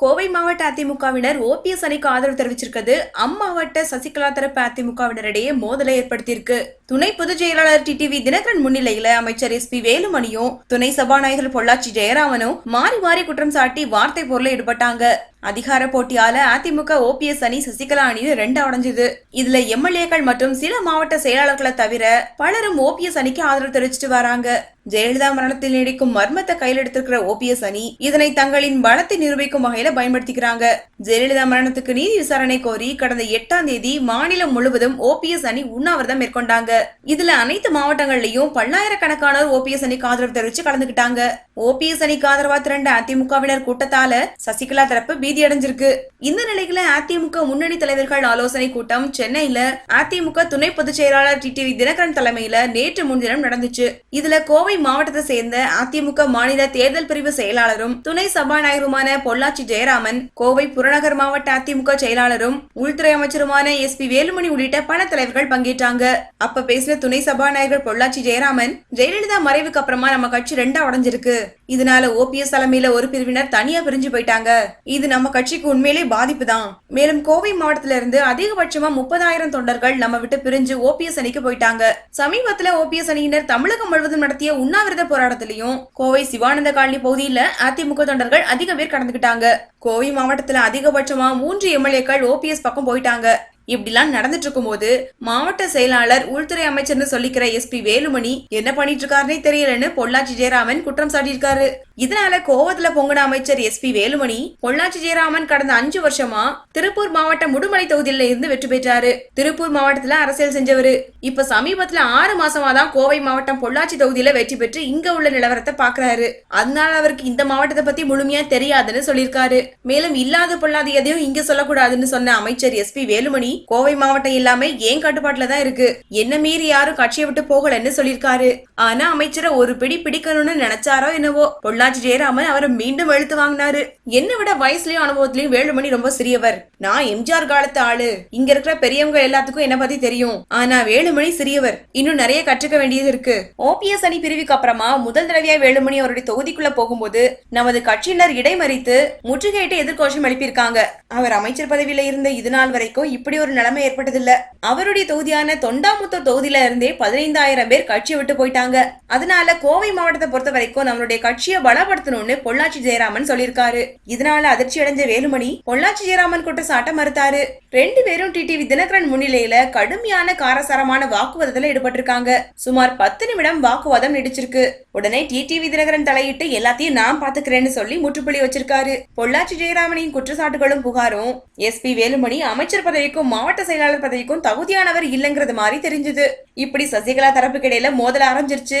கோவை மாவட்ட அதிமுகவினர் ஓபிஎஸ் அணிக்கு ஆதரவு தெரிவிச்சிருக்கிறது. அம்மாவட்ட சசிகலா தரப்பு அதிமுகவினரிடையே மோதலை ஏற்படுத்தியிருக்கு. துணை பொதுச் செயலாளர் டிடிவி தினகரன் முன்னிலையில அமைச்சர் எஸ் பி வேலுமணியும் துணை சபாநாயகர் பொள்ளாச்சி ஜெயராமனும் மாறி மாறி குற்றம் சாட்டி வார்த்தை பொருளை ஈடுபட்டாங்க. அதிகார போட்டியால அதிமுக ஓபிஎஸ் அணி சசிகலா அணியும் ரெண்டு அடைஞ்சது. இதுல எம்எல்ஏக்கள் மற்றும் சில மாவட்ட செயலாளர்களை தவிர பலரும் ஓபிஎஸ் அணிக்கு ஆதரவு தெரிவிச்சிட்டு வராங்க. ஜெயலலிதா மரணத்தில் நீடிக்கும் மர்மத்தை கையில் எடுத்திருக்கிற ஓபிஎஸ் அணி இதனை தங்களின் பலத்தை நிரூபிக்கும் வகையில பயன்படுத்திக்கிறாங்க. ஜெயலலிதா மரணத்துக்கு நீதி விசாரணை கோரி கடந்த எட்டாம் தேதி மாநிலம் முழுவதும் ஓபிஎஸ் அணி உண்ணாவிரதம் மேற்கொண்டாங்க. இதுல அனைத்து மாவட்டங்கள்லயும் பல்லாயிரக்கணக்கானோர் ஓபிஎஸ் அணிக்கு ஆதரவு தெரிவிச்சு கலந்துக்கிட்டாங்க. ஓபிஎஸ் அணிக்கு ஆதரவா திரண்ட அதிமுகவினர் கூட்டத்தால சசிகலா தரப்பு பீதி அடைஞ்சிருக்கு இந்த நிலையில அதிமுக முன்னணி தலைவர்கள் ஆலோசனை கூட்டம் சென்னையில அதிமுக துணை பொதுச் செயலாளர் டி டிவி தினகரன் தலைமையில நேற்று முன்தினம் நடந்துச்சு. இதுல கோவை மாவட்டத்தை சேர்ந்த அதிமுக மாநில தேர்தல் பிரிவு செயலாளரும் துணை சபாநாயகருமான பொள்ளாச்சி ஜெயராமன் கோவை புறநகர் மாவட்ட அதிமுக செயலாளரும் உள்துறை அமைச்சருமான எஸ் பி வேலுமணி உள்ளிட்ட பல தலைவர்கள் பங்கேற்றாங்க. அப்ப பேசின துணை சபாநாயகர் பொள்ளாச்சி ஜெயராமன் ஜெயலலிதா மறைவுக்கு அப்புறமா நம்ம கட்சி ரெண்டா உடஞ்சிருக்கு. இதனால ஓபிஎஸ் தலைமையில ஒரு பிரிவினர் தனியா பிரிஞ்சு போயிட்டாங்க. இது நம்ம நம்ம கட்சிக்கு உண்மையிலே பாதிப்பு தான். மேலும் கோவை மாவட்டத்தில இருந்து அதிகபட்சமா முப்பதாயிரம் தொண்டர்கள் நம்ம விட்டு பிரிஞ்சு ஓபிஎஸ் அணிக்கு போயிட்டாங்க. சமீபத்துல ஓபிஎஸ் அணியினர் தமிழகம் முழுவதும் நடத்திய உண்ணாவிரத போராட்டத்திலையும் கோவை சிவானந்த காலனி பகுதியில அதிமுக தொண்டர்கள் அதிக பேர் கடந்துகிட்டாங்க. கோவை மாவட்டத்துல அதிகபட்சமா மூன்று எம்எல்ஏக்கள் ஓபிஎஸ் பக்கம் போயிட்டாங்க. இப்படிலாம் நடந்துட்டு இருக்கும்போது மாவட்ட செயலாளர் உள்துறை அமைச்சர்னு சொல்லிக்கிற எஸ்பி வேலுமணி என்ன பண்ணிட்டு இருக்காருன்னே தெரியலன்னு பொள்ளாச்சி ஜெயராமன் குற்றம் சாட்டியிருக்காரு. இதனால கோவத்துல பொங்குன அமைச்சர் எஸ்பி வேலுமணி பொள்ளாச்சி ஜெயராமன் கடந்த அஞ்சு வருஷமா திருப்பூர் மாவட்டம் முடுமலை தொகுதியில இருந்து வெற்றி பெற்றாரு. திருப்பூர் மாவட்டத்துல அரசியல் செஞ்சவரு. இப்ப சமீபத்துல ஆறு மாசமா தான் கோவை மாவட்டம் பொள்ளாச்சி தொகுதியில வெற்றி பெற்று இங்க உள்ள நிலவரத்தை பாக்குறாரு. அதனால அவருக்கு இந்த மாவட்டத்தை பத்தி முழுமையா தெரியாதுன்னு சொல்லியிருக்காரு. மேலும் இல்லாத பொல்லாத எதையும் இங்க சொல்லக்கூடாதுன்னு சொன்ன அமைச்சர் எஸ்பி வேலுமணி கோவை மாவட்டம் எல்லாமே ஏன் கட்டுப்பாட்டுல தான் இருக்கு? என்ன மீறி யாரும் கட்சியை விட்டு போகலன்னு சொல்லியிருக்காரு. ஆனா அமைச்சரை ஒரு பிடி பிடிக்கணும்னு நினைச்சாரோ என்னவோ? பொள்ளாச்சி ஜெயராமன் அவரை மீண்டும் எழுத்து வாங்கினாரு. என்ன விட வயசுலயும் அனுபவத்திலயும் வேலுமணி ரொம்ப சிறியவர். நான் எம்ஜிஆர் காலத்து ஆளு. இங்க இருக்கிற பெரியவங்க எல்லாத்துக்கும் என்ன பத்தி தெரியும். ஆனா வேலுமணி சிறியவர். இன்னும் நிறைய கற்றுக்க வேண்டியது இருக்கு. ஓபிஎஸ் அணி பிரிவுக்கு அப்புறமா முதல் தடவையா வேலுமணி அவருடைய தொகுதிக்குள்ள போகும்போது நமது கட்சியினர் இடைமறித்து முற்றுகையிட்டு எதிர்கோஷம் எழுப்பியிருக்காங்க. அவர் அமைச்சர் பதவியில இருந்த இது நாள் வரைக்கும் இப்படி ஒரு நிலைமை ஏற்பட்டதில்ல. அவருடைய தொகுதியான தொண்டாமுத்தூர் தொகுதியில இருந்தே பதினைந்தாயிரம் பேர் கட்சியை விட்டு போயிட்டாங்க. அதனால கோவை மாவட்டத்தை பொறுத்த வரைக்கும் நம்மளுடைய கட்சியை பலப்படுத்தணும்னு பொள்ளாச்சி ஜெயராமன் சொல்லியிருக்காரு. இதனால அதிர்ச்சி அடைஞ்ச வேலுமணி பொள்ளாச்சி ஜெயராமன் குற்றச்சாட்ட மறுத்தாரு. ரெண்டு பேரும் டிடிவி தினகரன் முன்னிலையில கடுமையான காரசாரமான வாக்குவாதத்துல ஈடுபட்டிருக்காங்க. சுமார் பத்து நிமிடம் வாக்குவாதம் நீடிச்சிருக்கு. உடனே டிடிவி தினகரன் தலையிட்டு எல்லாத்தையும் நான் பாத்துக்கிறேன்னு சொல்லி முற்றுப்புள்ளி வச்சிருக்காரு. பொள்ளாச்சி ஜெயராமனின் குற்றச்சாட்டுகளும் புகாரும் எஸ்பி வேலுமணி அமைச்சர் பதவிக்கும் மாவட்ட செயலாளர் பதவிக்கும் தகுதியானவர் இல்லைங்கிறது மாதிரி தெரிஞ்சது. இப்படி சசிகலா தரப்புக்கு இடையில மோதல் ஆரம்பிச்சிருச்சு.